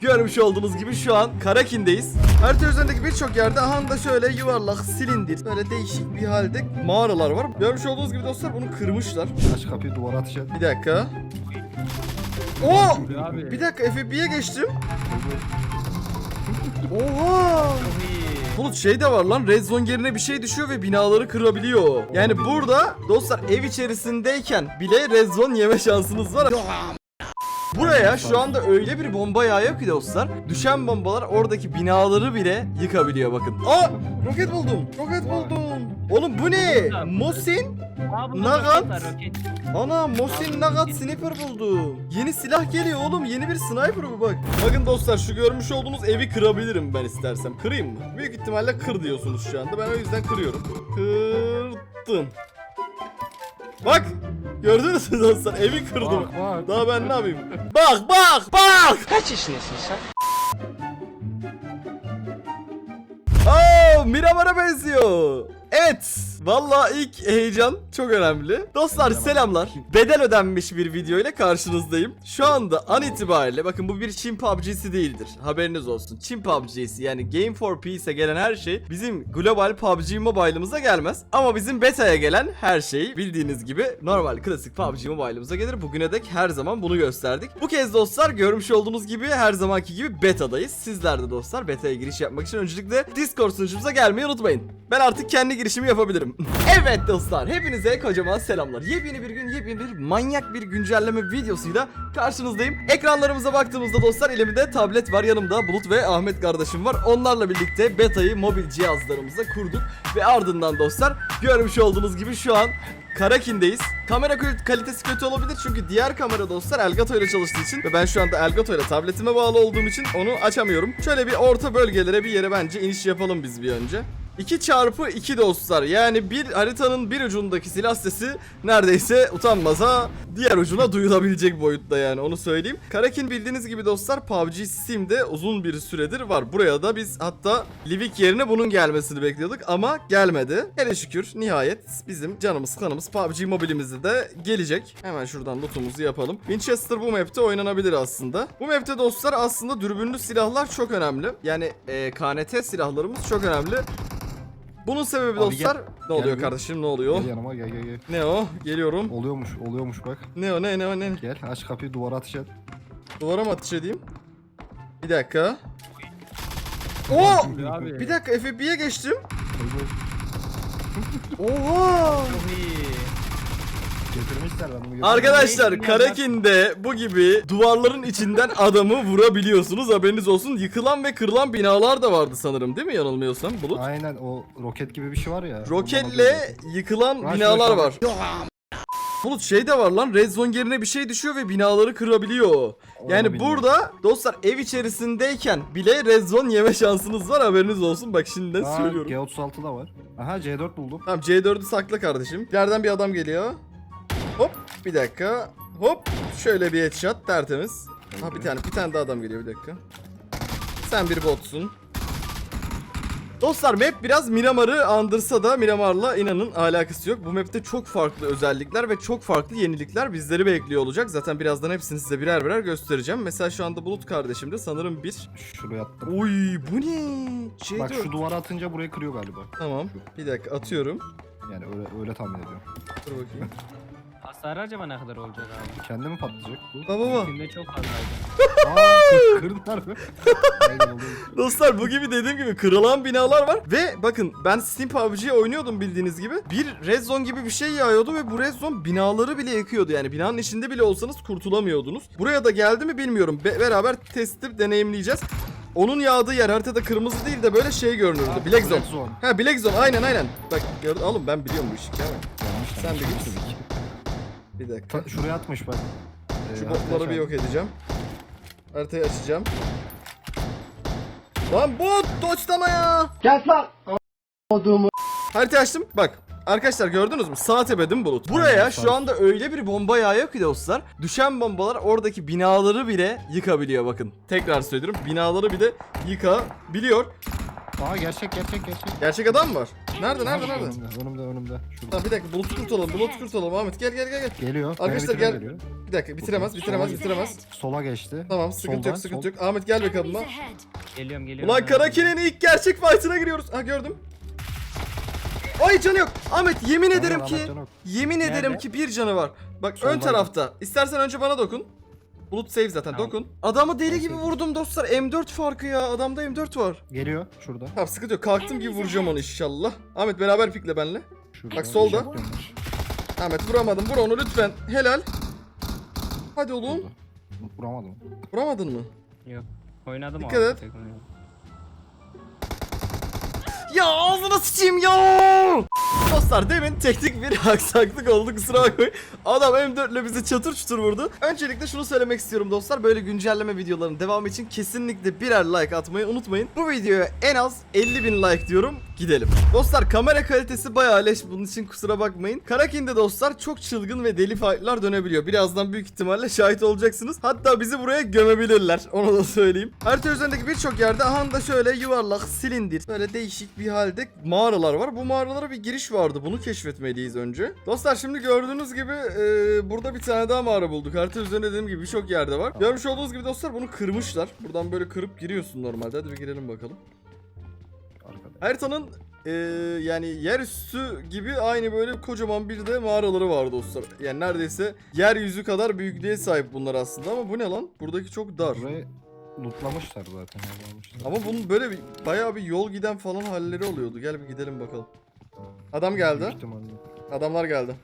Görmüş olduğunuz gibi şu an Karakin'deyiz. Harita üzerindeki birçok yerde aha da şöyle yuvarlak, silindir, böyle değişik bir halde mağaralar var. Görmüş olduğunuz gibi dostlar bunu kırmışlar. Aç kapıyı duvara atacak. Bir dakika. Oo! Abi. Bir dakika FB'ye geçtim. Oha! Bulut şey de var lan Red Zone yerine bir şey düşüyor ve binaları kırabiliyor. Yani burada dostlar ev içerisindeyken bile Red Zone yeme şansınız var. Buraya şu anda öyle bir bomba yağıyor ki dostlar. Düşen bombalar oradaki binaları bile yıkabiliyor bakın. Aa! Roket buldum. Roket buldum. Oğlum bu ne? Mosin? Nagat. Ana Mosin Nagat sniper buldum. Yeni silah geliyor oğlum. Yeni bir sniper bu bak. Bakın dostlar şu görmüş olduğunuz evi kırabilirim ben istersem. Kırayım mı? Büyük ihtimalle kır diyorsunuz şu anda. Ben o yüzden kırıyorum. Kırdım. Bak. Gördünüz mü dostlar? Evi kırdım. Bak bak. Daha ben ne yapayım? Bak bak bak. Kaç yaşındasın sen? Oo, Miramar'a benziyor. Evet. Valla ilk heyecan çok önemli. Dostlar selamlar. Bedel ödenmiş bir video ile karşınızdayım. Şu anda an itibariyle bakın bu bir Çin PUBG'si değildir. Haberiniz olsun. Çin PUBG'si yani Game for Peace'e gelen her şey bizim global PUBG Mobile'ımıza gelmez. Ama bizim beta'ya gelen her şey bildiğiniz gibi normal klasik PUBG Mobile'ımıza gelir. Bugüne dek her zaman bunu gösterdik. Bu kez dostlar görmüş olduğunuz gibi her zamanki gibi beta'dayız. Sizler de dostlar beta'ya giriş yapmak için öncelikle Discord sunucumuza gelmeyi unutmayın. Ben artık kendi girişimi yapabilirim. evet dostlar hepinize kocaman selamlar. Yepyeni bir gün yepyeni bir manyak bir güncelleme videosuyla karşınızdayım. Ekranlarımıza baktığımızda dostlar elimde tablet var yanımda Bulut ve Ahmet kardeşim var. Onlarla birlikte beta'yı mobil cihazlarımıza kurduk ve ardından dostlar görmüş olduğunuz gibi şu an Karakin'deyiz. Kamera kal- kalitesi kötü olabilir çünkü diğer kamera dostlar Elgato ile çalıştığı için ve ben şu anda Elgato ile tabletime bağlı olduğum için onu açamıyorum. Şöyle bir orta bölgelere bir yere bence iniş yapalım biz bir önce. 2 çarpı 2 dostlar yani bir haritanın bir ucundaki silah sesi neredeyse utanmasa diğer ucuna duyulabilecek boyutta yani onu söyleyeyim. Karakin bildiğiniz gibi dostlar PUBG Steam'de uzun bir süredir var. Buraya da biz hatta Livik yerine bunun gelmesini bekliyorduk ama gelmedi. Hele şükür nihayet bizim canımız kanımız PUBG mobilimizde de gelecek. Hemen şuradan lootumuzu yapalım. Winchester bu map'te oynanabilir aslında. Bu map'te dostlar aslında dürbünlü silahlar çok önemli. Yani e, KNT silahlarımız çok önemli. Bunun sebebi Abi dostlar gel. ne oluyor bir. kardeşim ne oluyor? Gel yanıma gel gel gel. Ne o? Geliyorum. Oluyormuş oluyormuş bak. Ne o ne ne o ne? Gel aç kapıyı duvara atacak. Duvara mı ateş edeyim? Bir dakika. Oo! Abi. Bir dakika FB'ye geçtim. Oha! Çok iyi. Getirmişler ben bunu getirdim. Arkadaşlar Karakin'de bu gibi duvarların içinden adamı vurabiliyorsunuz haberiniz olsun. Yıkılan ve kırılan binalar da vardı sanırım değil mi yanılmıyorsam Bulut? Aynen o roket gibi bir şey var ya. Roketle yıkılan Rush, binalar var. Bulut şey de var lan Red Zone yerine bir şey düşüyor ve binaları kırabiliyor. Yani bilmiyorum. burada dostlar ev içerisindeyken bile Red Zone yeme şansınız var haberiniz olsun. Bak şimdiden Aa, söylüyorum. G36 da var. Aha C4 buldum. Tamam C4'ü sakla kardeşim. İleriden bir adam geliyor. Hop bir dakika. Hop şöyle bir headshot tertemiz. Ha bir tane bir tane daha adam geliyor bir dakika. Sen bir botsun. Dostlar map biraz Miramar'ı andırsa da Miramar'la inanın alakası yok. Bu map'te çok farklı özellikler ve çok farklı yenilikler bizleri bekliyor olacak. Zaten birazdan hepsini size birer birer göstereceğim. Mesela şu anda Bulut kardeşim de sanırım bir... Şuraya attım. Oy bu ne? C4. Bak şu duvara atınca burayı kırıyor galiba. Tamam bir dakika atıyorum. Yani öyle öyle tahmin ediyorum. Dur bakayım. Hasarı acaba ne kadar olacak abi? Kendi mi patlayacak bu? Baba baba. Filmde çok fazlaydı. Aa kırdılar mı? Aynen oluyor. Dostlar bu gibi dediğim gibi kırılan binalar var ve bakın ben Steam PUBG oynuyordum bildiğiniz gibi. Bir red zone gibi bir şey yağıyordu ve bu red zone binaları bile yakıyordu yani binanın içinde bile olsanız kurtulamıyordunuz. Buraya da geldi mi bilmiyorum. Be- beraber test edip deneyimleyeceğiz. Onun yağdığı yer haritada kırmızı değil de böyle şey görünürdü. Black Zone. Ha Black Zone aynen aynen. Bak gördün oğlum ben biliyorum bu işi. Yanlış Sen de git. Bir dakika. Ta- Şuraya atmış bak. Ee, Şu botları bir yok edeceğim. Haritayı açacağım. Lan bot doçlama ya. Gel lan. Olduğumu. Haritayı açtım. Bak. Arkadaşlar gördünüz mü? Sağ tepe değil mi bulut? Buraya şu anda öyle bir bomba yağıyor ki dostlar. Düşen bombalar oradaki binaları bile yıkabiliyor bakın. Tekrar söylüyorum. Binaları bile yıkabiliyor. Aa gerçek gerçek gerçek. Gerçek adam mı var? Nerede nerede nerede? Önümde önümde önümde. Şurada. Tamam bir dakika bulut kurtulalım bulut kurtulalım Ahmet gel gel gel gel. Geliyor. Arkadaşlar gel. geliyor. Bir dakika bitiremez bitiremez bitiremez. Sola geçti. Tamam sıkıntı Soldan, yok sıkıntı sol. yok. Ahmet gel bakalım lan. Geliyorum geliyorum. Ulan Karakin'in ilk gerçek fight'ına giriyoruz. Ha gördüm. Ay canı yok. Ahmet yemin ederim ki yemin ederim ki bir canı var. Bak ön tarafta. İstersen önce bana dokun. Bulut save zaten Tamam. dokun. Adamı deli gibi vurdum dostlar. M4 farkı ya. Adamda M4 var. Geliyor şurada. Tamam sıkıntı yok. Kalktım gibi vuracağım onu inşallah. Ahmet beraber pikle benle. şurada. Bak solda. Ben. Ahmet vuramadım. Vur onu lütfen. Helal. Hadi oğlum. Şurada. Vuramadım. Vuramadın mı? Yok. Oynadım Dikkat abi, et. tek oynadım. Ya ağzına sıçayım ya. Dostlar demin teknik bir aksaklık oldu kusura bakmayın. Adam M4 ile bizi çatır çutur vurdu. Öncelikle şunu söylemek istiyorum dostlar. Böyle güncelleme videolarının devamı için kesinlikle birer like atmayı unutmayın. Bu videoya en az 50 bin like diyorum. Gidelim. Dostlar kamera kalitesi bayağı leş bunun için kusura bakmayın. Karakin'de dostlar çok çılgın ve deli fightlar dönebiliyor. Birazdan büyük ihtimalle şahit olacaksınız. Hatta bizi buraya gömebilirler. Onu da söyleyeyim. Harita üzerindeki birçok yerde aha da şöyle yuvarlak, silindir, böyle değişik bir halde mağaralar var. Bu mağaralara bir giriş vardı. Bunu keşfetmeliyiz önce. Dostlar şimdi gördüğünüz gibi e, burada bir tane daha mağara bulduk. Harita üzerinde dediğim gibi birçok yerde var. Görmüş olduğunuz gibi dostlar bunu kırmışlar. Buradan böyle kırıp giriyorsun normalde. Hadi bir girelim bakalım. Haritanın e, yani yerüstü gibi aynı böyle kocaman bir de mağaraları var dostlar. Yani neredeyse yeryüzü kadar büyüklüğe sahip bunlar aslında ama bu ne lan? Buradaki çok dar. Burayı lootlamışlar zaten. almışlar. Ama bunun böyle bir, bayağı bir yol giden falan halleri oluyordu. Gel bir gidelim bakalım. Adam geldi. Büyük ihtimalle. Adamlar geldi.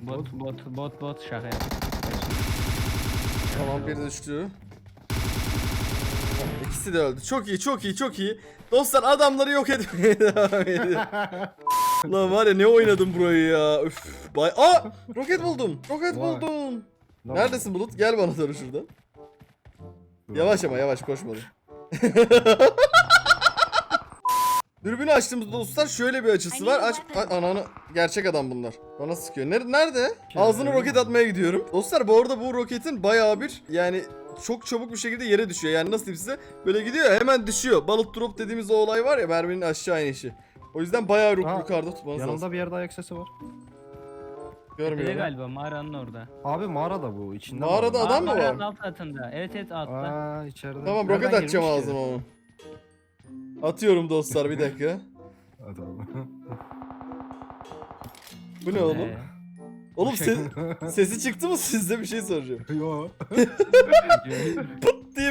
Bot bot bot bot şaka yap. Tamam biri düştü. İkisi de öldü. Çok iyi, çok iyi, çok iyi. Dostlar adamları yok etmeye devam ediyor. Lan var ya ne oynadım burayı ya. Üf. Bay Aa! Roket buldum. Roket Vay. buldum. Lan, Neredesin Bulut? Gel bana doğru şuradan. Yavaş ama yavaş koşmadı. Dürbünü açtığımız dostlar şöyle bir açısı var. Aç A- ananı gerçek adam bunlar. Bana sıkıyor. Ner- Nerede? Ağzını roket atmaya gidiyorum. Dostlar bu arada bu roketin bayağı bir yani çok çabuk bir şekilde yere düşüyor. Yani nasıl diyeyim size? Böyle gidiyor hemen düşüyor. Balık drop dediğimiz o olay var ya merminin aşağı inişi. O yüzden bayağı Aa, yukarıda tutmanız lazım. Yanında bir yerde ayak sesi var. Görmüyorum. galiba mağaranın orada. Abi mağarada bu. içinde Mağarada mağara. adam mı var? mağaranın alt katında. Evet evet altta. Aa içeride. Tamam Nereden roket atacağım girmiş ki? ağzıma onu. Atıyorum dostlar bir dakika. Hadi abi. Bu ne oğlum? Ee, Oğlum ses, sesi çıktı mı sizde bir şey soracağım. Yo.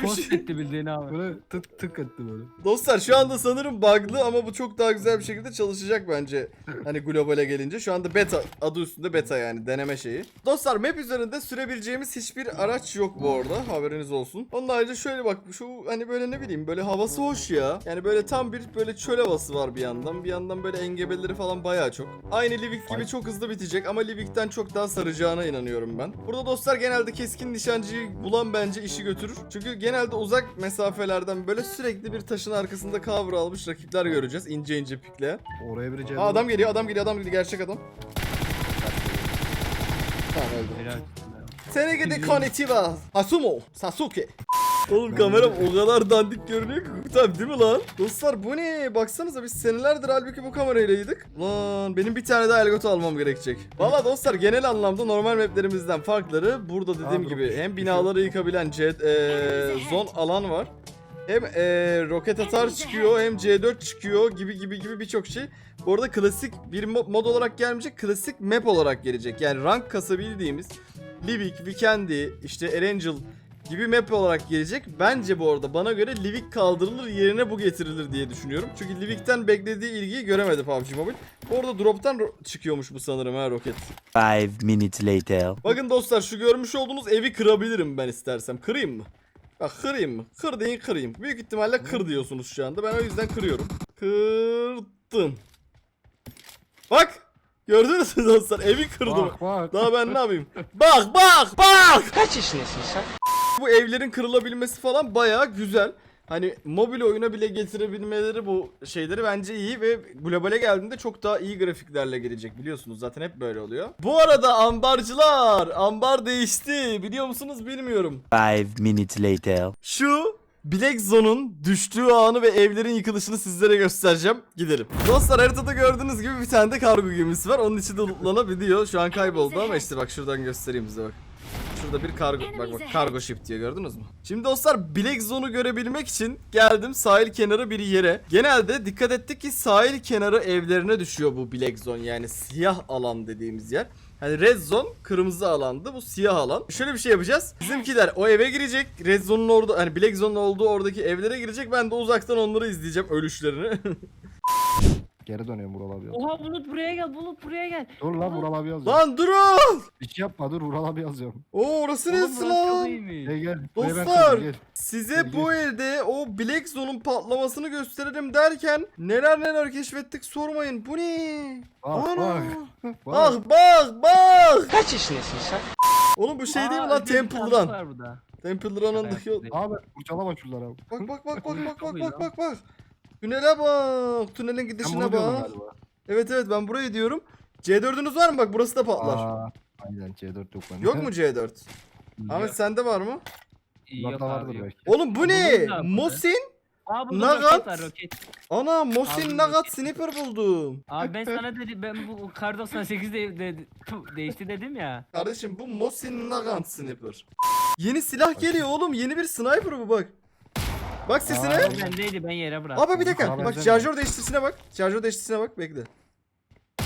diye bir Post şey. etti bildiğin abi. Böyle tık tık etti böyle. Dostlar şu anda sanırım bug'lı ama bu çok daha güzel bir şekilde çalışacak bence. Hani globale gelince. Şu anda beta adı üstünde beta yani deneme şeyi. Dostlar map üzerinde sürebileceğimiz hiçbir araç yok bu arada. Haberiniz olsun. Onun ayrıca şöyle bak şu hani böyle ne bileyim böyle havası hoş ya. Yani böyle tam bir böyle çöl havası var bir yandan. Bir yandan böyle engebeleri falan bayağı çok. Aynı Livik gibi çok hızlı bitecek ama Livik'ten çok daha saracağına inanıyorum ben. Burada dostlar genelde keskin nişancıyı bulan bence işi götürür. Çünkü genelde uzak mesafelerden böyle sürekli bir taşın arkasında cover almış rakipler göreceğiz. ince ince pikle. Oraya biri Aa, adam geliyor, adam geliyor, adam geliyor. Gerçek adam. Tamam öldü. Helal. Seni gidi konnichiwa. Hasumo. Sasuke. Oğlum kameram o kadar dandik görünüyor ki Tabii değil mi lan? Dostlar bu ne? Baksanıza biz senelerdir halbuki bu kameraylaydık. Lan benim bir tane daha Elgato almam gerekecek. Valla dostlar genel anlamda normal maplerimizden farkları burada dediğim Aa, gibi dur. hem binaları yıkabilen jet, e, zon alan var. Hem e, roket atar çıkıyor hem C4 çıkıyor gibi gibi gibi birçok şey. Bu arada klasik bir mo- mod olarak gelmeyecek klasik map olarak gelecek. Yani rank kasabildiğimiz Livik, Vikendi, işte Erangel gibi map olarak gelecek. Bence bu arada bana göre Livik kaldırılır yerine bu getirilir diye düşünüyorum. Çünkü Livik'ten beklediği ilgiyi göremedi PUBG Mobile. Bu arada drop'tan ro- çıkıyormuş bu sanırım ha roket. Five minutes later. Bakın dostlar şu görmüş olduğunuz evi kırabilirim ben istersem. Kırayım mı? Bak kırayım mı? Kır deyin kırayım. Büyük ihtimalle kır diyorsunuz şu anda. Ben o yüzden kırıyorum. Kırdım. Bak! Gördünüz mü dostlar? Evi kırdım. Bak bak. Daha ben ne yapayım? Bak bak bak! Kaç yaşındasın sen? Bu evlerin kırılabilmesi falan bayağı güzel. Hani mobil oyuna bile getirebilmeleri bu şeyleri bence iyi ve globale geldiğinde çok daha iyi grafiklerle gelecek biliyorsunuz zaten hep böyle oluyor. Bu arada ambarcılar ambar değişti biliyor musunuz bilmiyorum. Five minutes later. Şu Black Zone'un düştüğü anı ve evlerin yıkılışını sizlere göstereceğim. Gidelim. Dostlar haritada gördüğünüz gibi bir tane de kargo gemisi var. Onun içi de lootlanabiliyor. Şu an kayboldu ama işte bak şuradan göstereyim size bak. Şurada bir kargo bak bak kargo ship diyor gördünüz mü? Şimdi dostlar Black Zone'u görebilmek için geldim sahil kenarı bir yere. Genelde dikkat ettik ki sahil kenarı evlerine düşüyor bu Black Zone yani siyah alan dediğimiz yer. Hani Red Zone kırmızı alandı bu siyah alan. Şöyle bir şey yapacağız. Bizimkiler o eve girecek. Red Zone'un orada hani Black Zone'un olduğu oradaki evlere girecek. Ben de uzaktan onları izleyeceğim ölüşlerini. Geri dönüyorum Vural abi yaz. Oha Bulut buraya gel Bulut buraya gel. Dur lan Vural abi yazacağım. lan durun! Hiç yapma dur Vural abi yazacağım. Oo orası neresi lan? Gel gel. buraya ben Dostlar! gel. Size Gel, bu gel. evde o Black Zone'un patlamasını gösterelim derken neler neler keşfettik sormayın. Bu ne? Bak Ana! bak. Bak bak bak! Kaç yaşındasın sen? Oğlum bu şey değil mi lan bir Temple Run? burada. Temple Run'ındaki o... Abi kurcalama şunları abi. Bak bak bak bak bak bak bak bak bak. Tünele bak. Tünelin gidişine bak. galiba. Evet evet ben burayı diyorum. C4'ünüz var mı? Bak burası da patlar. Aa, aynen C4 yok bende. Yok mu C4? Ahmet sende var mı? Yok vardır abi yok. belki. Oğlum bu Buldum ne? da. Mosin? Aa Nagat. roket var roket. Ana Mosin Aldım Nagat sniper buldum. Abi ben sana dedim ben bu kar 98 de, de- değişti dedim ya. Kardeşim bu Mosin Nagant sniper. Yeni silah geliyor oğlum. Yeni bir sniper bu bak. Bak sesine. Aa, O bendeydi ben yere bıraktım. Abi bir dakika. Bana Bak benzemiyor. şarjör değiştirisine bak. Şarjör değiştirisine bak. Bekle. Biz.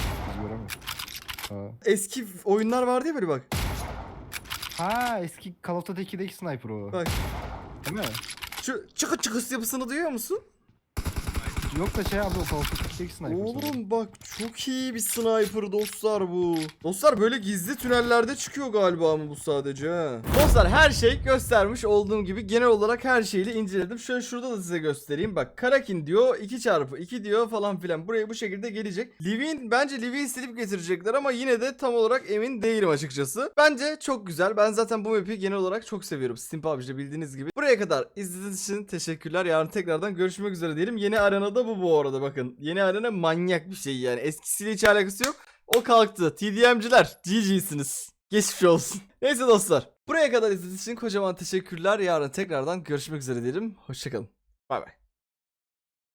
Eski oyunlar vardı ya böyle bak. Ha eski Call of Duty 2'deki sniper o. Bak. Değil mi? Şu çıkı çıkıs yapısını duyuyor musun? Yok da şey abi o Call of Duty 2'deki sniper. Oğlum bak çok iyi bir sniper dostlar bu. Dostlar böyle gizli tünellerde çıkıyor galiba ama bu sadece ha. Dostlar her şey göstermiş olduğum gibi genel olarak her şeyi inceledim. Şöyle şurada da size göstereyim. Bak Karakin diyor 2 çarpı 2 diyor falan filan. Buraya bu şekilde gelecek. Livin bence Livin silip getirecekler ama yine de tam olarak emin değilim açıkçası. Bence çok güzel. Ben zaten bu map'i genel olarak çok seviyorum. Steam PUBG'de bildiğiniz gibi. Buraya kadar izlediğiniz için teşekkürler. Yarın tekrardan görüşmek üzere diyelim. Yeni arenada bu bu arada bakın. Yeni arena manyak bir şey yani. Eskisiyle hiç alakası yok. O kalktı. TDM'ciler GG'siniz. Geçmiş olsun. Neyse dostlar. Buraya kadar izlediğiniz için kocaman teşekkürler. Yarın tekrardan görüşmek üzere diyelim. Hoşçakalın. Bay bay.